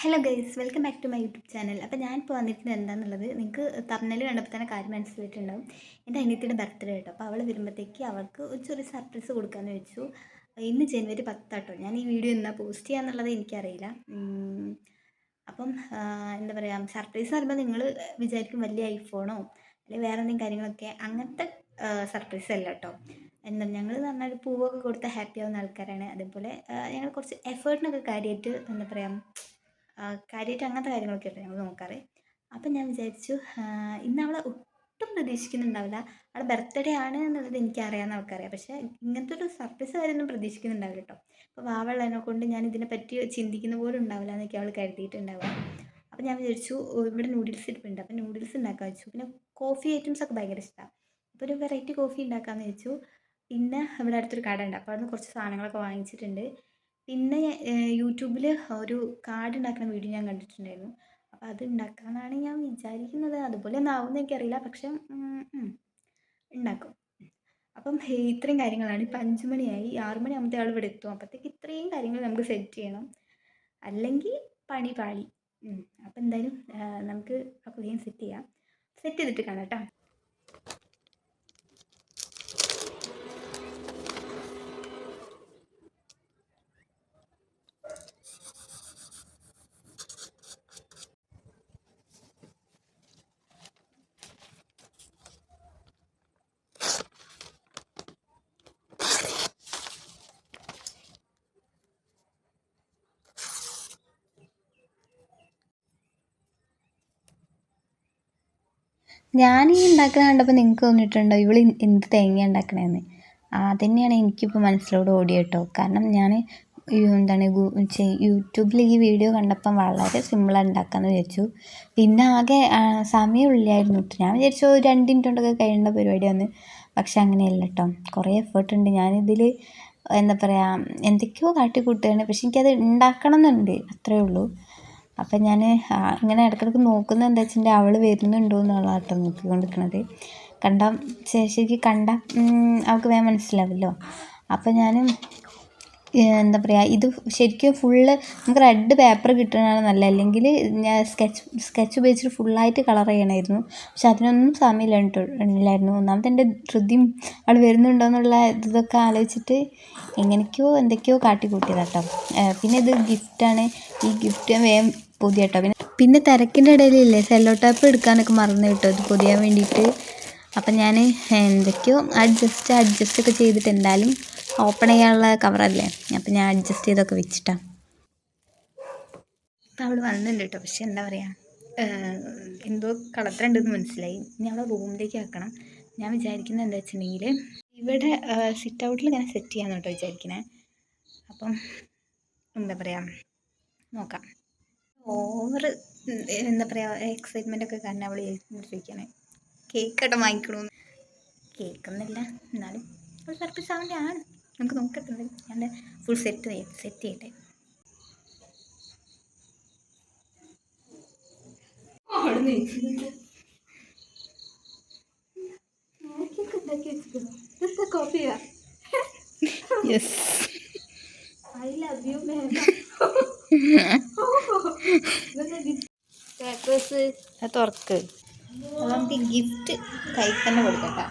Hello guys welcome back to my YouTube channel അപ്പോൾ ഞാൻ ഞാനിപ്പോൾ വന്നിരിക്കുന്നത് എന്താണെന്നുള്ളത് നിങ്ങൾക്ക് തമിഴിൽ കണ്ടപ്പോൾ തന്നെ കാര്യം മനസ്സിലായിട്ടുണ്ടാവും. എന്റെ അനിയത്തിയുടെ ബർത്ത്ഡേ കേട്ടോ അപ്പോൾ അവൾ വരുമ്പോഴത്തേക്ക് അവൾക്ക് ഒരു ചെറിയ സർപ്രൈസ് കൊടുക്കാമെന്ന് വെച്ചു. ഇന്ന് ജനുവരി പത്താട്ടോ. ഞാൻ ഈ വീഡിയോ എന്നാ പോസ്റ്റ് ചെയ്യാന്നുള്ളത് എനിക്കറിയില്ല. അപ്പം എന്താ പറയുക സർപ്രൈസ് എന്ന് പറയുമ്പോൾ നിങ്ങൾ വിചാരിക്കും വലിയ ഐഫോണോ അല്ലെങ്കിൽ വേറെ എന്തെങ്കിലും കാര്യങ്ങളൊക്കെ അങ്ങനത്തെ സർപ്രൈസ് അല്ല കേട്ടോ എന്താ ഞങ്ങൾ എന്ന് പറഞ്ഞാൽ പൂവൊക്കെ കൊടുത്ത് ഹാപ്പി ആവുന്ന ആൾക്കാരാണ്. അതേപോലെ ഞങ്ങൾ കുറച്ച് എഫേർട്ടിനൊക്കെ കാര്യമായിട്ട് എന്താ പറയുക കാര്യമായിട്ട് അങ്ങനത്തെ കാര്യങ്ങളൊക്കെ ആയിട്ട് ഞങ്ങൾ നോക്കാറ്? അപ്പം ഞാൻ വിചാരിച്ചു ഇന്ന് അവളെ ഒട്ടും പ്രതീക്ഷിക്കുന്നുണ്ടാവില്ല. അവളെ ബർത്ത്ഡേ ആണ് എന്നുള്ളത് എനിക്ക് അറിയാവുന്ന ആൾക്കറിയാം പക്ഷേ ഇങ്ങനത്തെ ഒരു സർപ്രൈസ് കാര്യമൊന്നും പ്രതീക്ഷിക്കുന്നുണ്ടാവില്ല കേട്ടോ അപ്പോൾ വാവളതിനെ കൊണ്ട് ഞാൻ ഇതിനെപ്പറ്റി ചിന്തിക്കുന്ന പോലും ഉണ്ടാവില്ല എന്നൊക്കെ അവൾ കരുതിയിട്ടുണ്ടാവുക. അപ്പം ഞാൻ വിചാരിച്ചു ഇവിടെ നൂഡിൽസ് ഇരിപ്പുണ്ട്. അപ്പം നൂഡിൽസ് ഉണ്ടാക്കാൻ വെച്ചു. പിന്നെ കോഫി ഐറ്റംസ് ഒക്കെ ഭയങ്കര ഇഷ്ടമാണ് അപ്പോൾ ഒരു വെറൈറ്റി കോഫി ഉണ്ടാക്കാമെന്ന് വെച്ചു പിന്നെ ഇവിടെ അടുത്തൊരു കട ഉണ്ട് അപ്പോൾ അവിടുന്ന് കുറച്ച് സാധനങ്ങളൊക്കെ വാങ്ങിച്ചിട്ടുണ്ട്. പിന്നെ യൂട്യൂബിൽ ഒരു കാർഡ് ഉണ്ടാക്കുന്ന വീഡിയോ ഞാൻ കണ്ടിട്ടുണ്ടായിരുന്നു. അപ്പോൾ അത് ഉണ്ടാക്കാമെന്നാണ് ഞാൻ വിചാരിക്കുന്നത്. അതുപോലെ ഒന്നും ആവുമെന്ന് എനിക്കറിയില്ല. പക്ഷെ ഉണ്ടാക്കും. അപ്പം ഇത്രയും കാര്യങ്ങളാണ്. ഇപ്പം അഞ്ച് മണിയായി. ആറ് മണി ആകുമ്പോഴത്തെ ആൾ ഇവിടെ എത്തും. അപ്പോഴത്തേക്ക് ഇത്രയും കാര്യങ്ങൾ നമുക്ക് സെറ്റ് ചെയ്യണം. അല്ലെങ്കിൽ പണി പാളി. അപ്പം എന്തായാലും നമുക്ക് അപ്പോൾ വേഗം സെറ്റ് ചെയ്യാം. സെറ്റ് ചെയ്തിട്ട് കാണാം കേട്ടോ ഞാൻ ഈ ഉണ്ടാക്കുന്ന കണ്ടപ്പോൾ നിങ്ങൾക്ക് തോന്നിയിട്ടുണ്ടോ ഇവൾ എന്ത് തേങ്ങ ഉണ്ടാക്കണേന്ന്? അതന്നെയാണ് എനിക്കിപ്പോൾ മനസ്സിലോട് ഓടിയത് കേട്ടോ കാരണം ഞാൻ എന്താണ് യൂട്യൂബിൽ ഈ വീഡിയോ കണ്ടപ്പം വളരെ സിമ്പിളാണ് ഉണ്ടാക്കാമെന്ന് വിചാരിച്ചു. പിന്നെ ആകെ സമയമില്ലായിരുന്നു ഞാൻ വിചാരിച്ചു രണ്ട് മിനിറ്റ് കൊണ്ടൊക്കെ കഴിയേണ്ട പരിപാടിയാണ് പക്ഷെ അങ്ങനെയല്ല കേട്ടോ കുറേ എഫേർട്ട് ഉണ്ട്. ഞാനിതിൽ എന്താ പറയുക എന്തൊക്കെയോ കാട്ടിക്കൂട്ടുകയാണ്. പക്ഷെ എനിക്കത് ഉണ്ടാക്കണം എന്നുണ്ട് അത്രയേ ഉള്ളൂ. അപ്പം ഞാൻ ഇങ്ങനെ ഇടയ്ക്കിടയ്ക്ക് നോക്കുന്ന എന്താ വെച്ചിട്ടുണ്ടെങ്കിൽ അവൾ വരുന്നുണ്ടോ എന്നുള്ള കേട്ടോ നോക്കിക്കൊണ്ടിരിക്കണത്. കണ്ട ശേഷിക്ക് കണ്ട അവൾക്ക് വേഗം മനസ്സിലാവില്ലോ. അപ്പം ഞാൻ എന്താ പറയുക ഇത് ശരിക്കും ഫുള്ള് നമുക്ക് റെഡ് പേപ്പർ കിട്ടുന്നതാണ് നല്ലത്. അല്ലെങ്കിൽ ഞാൻ സ്കെച്ച് സ്കെച്ച് ഉപയോഗിച്ചിട്ട് ഫുള്ളായിട്ട് കളർ ചെയ്യണമായിരുന്നു പക്ഷെ അതിനൊന്നും സമയമില്ല ഒന്നാമത് എന്റെ ധൃതിയും അവൾ വരുന്നുണ്ടോ എന്നുള്ള ഇതൊക്കെ ആലോചിച്ചിട്ട് എങ്ങനെയൊക്കെയോ എന്തൊക്കെയോ കാട്ടിക്കൂട്ടിയതാട്ടോ. പിന്നെ ഇത് ഗിഫ്റ്റാണ് ഈ ഗിഫ്റ്റ് വേഗം പുതിയ കേട്ടോ പിന്നെ തിരക്കിന്റെ ഇടയിലില്ലേ? സെല്ലോ ടാപ്പ് എടുക്കാനൊക്കെ മറന്നു കേട്ടോ ഇത് പൊതിയാൻ വേണ്ടിയിട്ട്. അപ്പം ഞാൻ എന്തൊക്കെയോ അഡ്ജസ്റ്റ് അഡ്ജസ്റ്റ് ഒക്കെ ചെയ്തിട്ട് എന്തായാലും ഓപ്പൺ ചെയ്യാനുള്ള കവറല്ലേ അപ്പം ഞാൻ അഡ്ജസ്റ്റ് ചെയ്തൊക്കെ വെച്ചിട്ടാണ് ഇപ്പം അവൾ വന്നിട്ടുണ്ട് കേട്ടോ. പക്ഷെ എന്താ പറയുക എന്തോ കളത്തിലുണ്ടെന്ന് മനസ്സിലായി. ഇനി അവളെ റൂമിലേക്ക് ആക്കണം ഞാൻ വിചാരിക്കുന്നത് എന്താ വെച്ചിട്ടുണ്ടെങ്കിൽ ഇവിടെ സിറ്റ് ഔട്ടിൽ ഇങ്ങനെ സെറ്റ് ചെയ്യാമെന്നോട്ടോ വിചാരിക്കണേ. അപ്പം എന്താ പറയുക നോക്കാം. ഓവർ എന്താ പറയുക എക്സൈറ്റ്മെന്റ് ഒക്കെ കാരണം അവൾ ചോദിക്കണേ കേക്ക് ഇടം വാങ്ങിക്കണമെന്ന് കേൾക്കുന്നില്ല എന്നാലും അവൾ സർപ്രൈസ് ആവേണ്ട ആണ്. നമുക്ക് നോക്കട്ടെ ഞാൻ ഫുൾ സെറ്റ് സെറ്റ് ചെയ്യട്ടെ. Yes I love you, ma'am. Papers അത് തുറക്ക്. നമുക്ക് ഗിഫ്റ്റ് കൈ തന്നെ കൊടുക്കട്ടെ.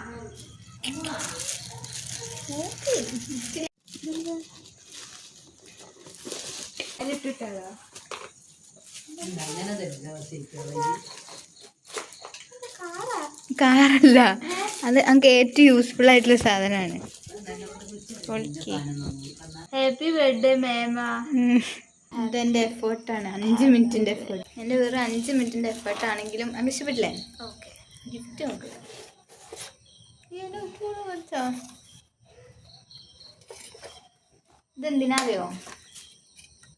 കാറല്ല. അത് നമുക്ക് ഏറ്റവും യൂസ്ഫുൾ ആയിട്ടുള്ള സാധനമാണ്. ഹാപ്പി ബർത്ത്ഡേ മേമ ഇതെന്റെ എഫേർട്ടാണ്. അഞ്ച് മിനിറ്റിന്റെ എഫേർട്ട്. എന്റെ വേറെ അഞ്ച് മിനിറ്റിന്റെ എഫേർട്ട് ആണെങ്കിലും അങ്ങ് ഇഷ്ടപ്പെട്ടില്ലേ? ഓക്കെ. ഗിഫ്റ്റ് നോക്ക്. ഇതെന്തിനാറിയോ?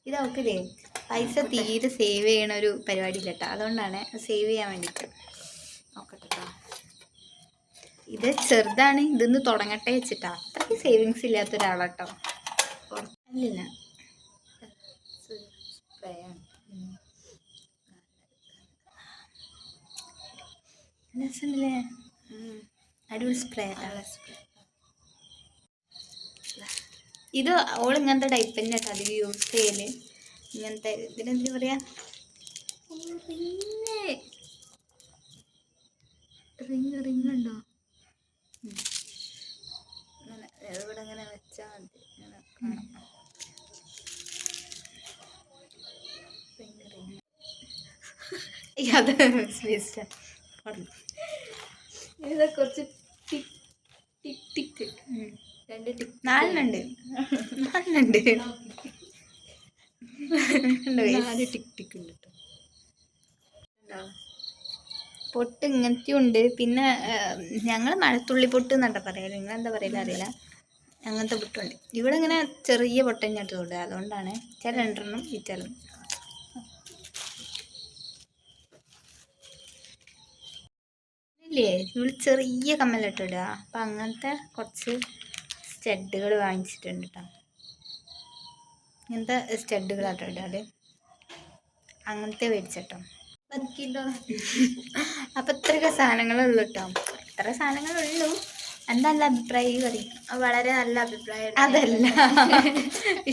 ഇതൊക്കെ അവൾക്കില്ലേ പൈസ തീരെ സേവ് ചെയ്യണ ഒരു പരിപാടി ഇല്ലട്ടോ അതുകൊണ്ടാണ് സേവ് ചെയ്യാൻ വേണ്ടിട്ട് നോക്കട്ടെ ഇത് ചെറുതാണ്. ഇതൊന്ന് തുടങ്ങട്ടെ വെച്ചിട്ടാ. അത്രയ്ക്ക് സേവിങ്സ് ഇല്ലാത്ത ഒരാളാട്ടോ അല്ലില്ല സ്പ്രേ ആണ് ഉം. രസമുണ്ടല്ലേ അടിപൊളി സ്പ്രേ ഇത് ഓൾ ഇങ്ങനത്തെ ടൈപ്പ് തന്നെ കേട്ടോ അധികം യൂസ് ചെയ്യൽ. ഇങ്ങനത്തെ ഇതിനെന്താ പറയാ? റിങ് റിങ് ഉണ്ടോ? ഇവിടെ ഇങ്ങനെ വെച്ചാൽ മതി. ഇങ്ങനെ കാണാം റിങ് റിങ് അത് വേസ്റ്റ് ഇത് കുറച്ച് ടിക് ടിക് ടിക്ക് രണ്ട് ടിക്. നാലെണ്ണുണ്ട്. നാലെണ്ണുണ്ട്. നാല് ടിക് ടിക് ഉണ്ട് കേട്ടോ പൊട്ട് ഇങ്ങനത്തെ ഉണ്ട് പിന്നെ ഞങ്ങൾ മഴത്തുള്ളി പൊട്ട് എന്നാ പറയാ നിങ്ങൾ എന്താ പറയല അറിയില്ല. അങ്ങനത്തെ പൊട്ടുണ്ട്. ഇവിടെ ഇങ്ങനെ ചെറിയ പൊട്ട ഇങ്ങോട്ട് അതുകൊണ്ടാണ്. ചില രണ്ടെണ്ണം വിറ്റാലും ഇല്ലേ? നമ്മൾ ചെറിയ കമ്മലിട്ട് ഇടുക അപ്പം അങ്ങനത്തെ കുറച്ച് സ്റ്റഡുകൾ വാങ്ങിച്ചിട്ടുണ്ട് കേട്ടോ ഇങ്ങനത്തെ സ്റ്റഡുകളാട്ടോ ഇടുക അത് അങ്ങനത്തെ മേടിച്ചിട്ടോ. എനിക്കുണ്ടോ അപ്പം ഇത്രയൊക്കെ സാധനങ്ങളുള്ളൂ കേട്ടോ ഇത്ര സാധനങ്ങളുള്ളൂ. എന്താ നല്ല അഭിപ്രായം പറയും? വളരെ നല്ല അഭിപ്രായം അതല്ല.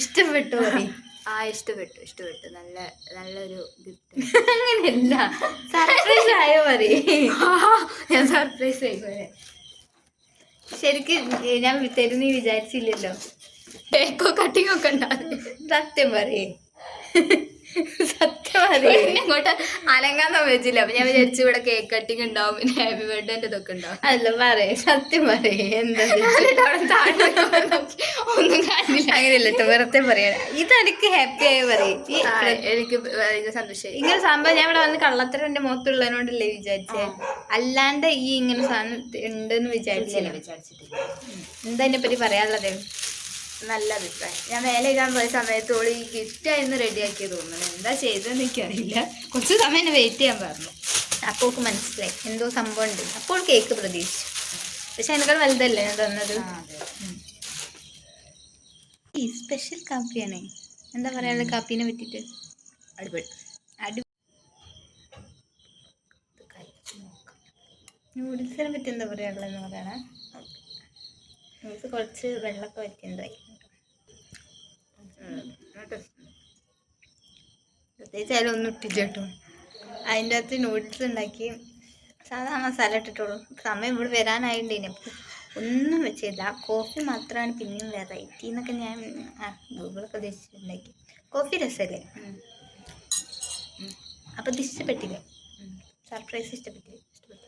ഇഷ്ടപ്പെട്ടു പറയും. ആ ഇഷ്ടപ്പെട്ടു ഇഷ്ടപ്പെട്ടു. നല്ല നല്ലൊരു ഗിഫ്റ്റ് അങ്ങനെയല്ല. സർപ്രൈസ് ആയോ മതി ഞാൻ സർപ്രൈസ് ആയി പോലെ ശരിക്കും ഞാൻ തരുന്ന വിചാരിച്ചില്ലല്ലോ. കേക്കോ കട്ടിങ് ഒക്കെ ഉണ്ടാവും സത്യം പറയേ. സത്യം ഇങ്ങോട്ട് അലങ്കാൻ സമ്മതിച്ചില്ല അപ്പൊ ഞാൻ വിചാരിച്ചു ഇവിടെ കേക്ക് കട്ടിങ് ഉണ്ടാവും. പിന്നെ ഹാപ്പി ബർത്ത്ഡേ ഇതൊക്കെ ഉണ്ടാവും. അല്ല പറയേ. സത്യം പറയേ. എന്താ ഒന്നും കാണില്ല. അങ്ങനെയല്ല വെറുതെ പറയാ. ഇതെനിക്ക് ഹാപ്പി ആയി പറയും. എനിക്ക് സന്തോഷം ഇങ്ങനെ സംഭവം ഞാൻ ഇവിടെ വന്ന് കള്ളത്തരം എന്റെ മുഖത്തുള്ളതിനോണ്ടല്ലേ വിചാരിച്ചേ അല്ലാണ്ട് ഈ ഇങ്ങനെ സാധനം ഉണ്ടെന്ന് വിചാരിച്ചില്ല. വിചാരിച്ചിട്ടില്ല. എന്താ എന്നെ പറ്റി പറയാനുള്ളത്? നല്ല അഭിപ്രായം. ഞാൻ മേലെ ഇടാൻ പോയ സമയത്ത് ഓൾ ഈ ഗിഫ്റ്റ് ആയിരുന്നു റെഡിയാക്കിയത് തോന്നുന്നു. എന്താ ചെയ്തതെന്ന് എനിക്കറിയില്ല. കുറച്ച് സമയം എന്നെ വെയിറ്റ് ചെയ്യാൻ പറഞ്ഞു. അപ്പോൾ അവൾക്ക് മനസ്സിലായി. എന്തോ സംഭവം ഉണ്ട്. അപ്പോൾ കേക്ക് പ്രതീക്ഷിച്ചു. പക്ഷെ അതിനേക്കാൾ വലുതല്ലേ ഞാൻ തന്നത്? ഈ സ്പെഷ്യൽ കാപ്പിയാണ്. എന്താ പറയാനുള്ളത് കാപ്പീനെ പറ്റിയിട്ട് അടിപൊളി. അടി നൂഡിൽസിനെ പറ്റി എന്താ പറയാനുള്ളതെന്ന് പറയണേ നൂഡിൽസ് കുറച്ച് വെള്ളമൊക്കെ വെച്ചിട്ടുണ്ടായി പ്രത്യേകിച്ച് അതിലൊന്നും ഇട്ടില്ല കേട്ടോ അതിന്റെ അകത്ത് നൂഡിൽസ് ഉണ്ടാക്കി സാധാ മസാല ഇട്ടിട്ടുള്ളൂ. സമയം ഇവിടെ വരാനായിട്ട് ഇനി ഒന്നും വെച്ചില്ല. കോഫി മാത്രമാണ് പിന്നെയും വെറൈറ്റി എന്നൊക്കെ ഞാൻ ഗൂഗിളൊക്കെ ഉദ്ദേശിച്ചിട്ടുണ്ടാക്കി. കോഫി രസമല്ലേ അപ്പോൾ ഇത് ഇഷ്ടപ്പെട്ടില്ലേ? സർപ്രൈസ് ഇഷ്ടപ്പെട്ടില്ലേ? ഇഷ്ടപ്പെട്ടു.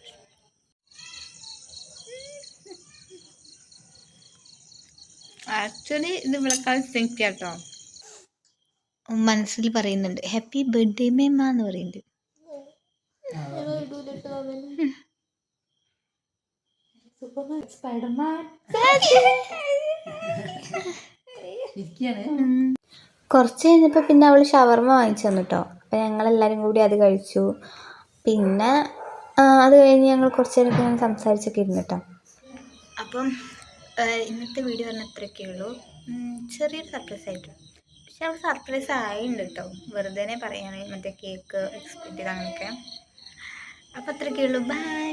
ആക്ച്വലി ഇത് വിളക്കാൻ സ്ട്രെങ്ത് കേട്ടോ മനസ്സിൽ പറയുന്നുണ്ട്. ഹാപ്പി ബർത്ത്ഡേ മേമ്മ എന്ന് പറയുന്നുണ്ട്. കുറച്ച് കഴിഞ്ഞപ്പോൾ പിന്നെ അവൾ ഷവർമ വാങ്ങിച്ചു തന്നു കേട്ടോ ഞങ്ങൾ ഞങ്ങളെല്ലാവരും കൂടി അത് കഴിച്ചു. പിന്നെ അത് കഴിഞ്ഞ് ഞങ്ങൾ കുറച്ച് നേരമൊക്കെ ഞാൻ സംസാരിച്ചൊക്കെ ഇരുന്നു കേട്ടോ അപ്പം ഇന്നത്തെ വീഡിയോ പറഞ്ഞ അത്രയൊക്കെ ഉള്ളൂ. ചെറിയൊരു സർപ്രൈസ് ആയിട്ട് പക്ഷെ അവൾ സർപ്രൈസ് ആയിട്ടുണ്ട് കേട്ടോ വെറുതെ പറയുകയാണെങ്കിൽ മറ്റേ കേക്ക് എക്സ്പെക്ട് ചെയ്ത് അങ്ങനെയൊക്കെ അപ്പം അത്രയൊക്കെ ഉള്ളൂ ബൈ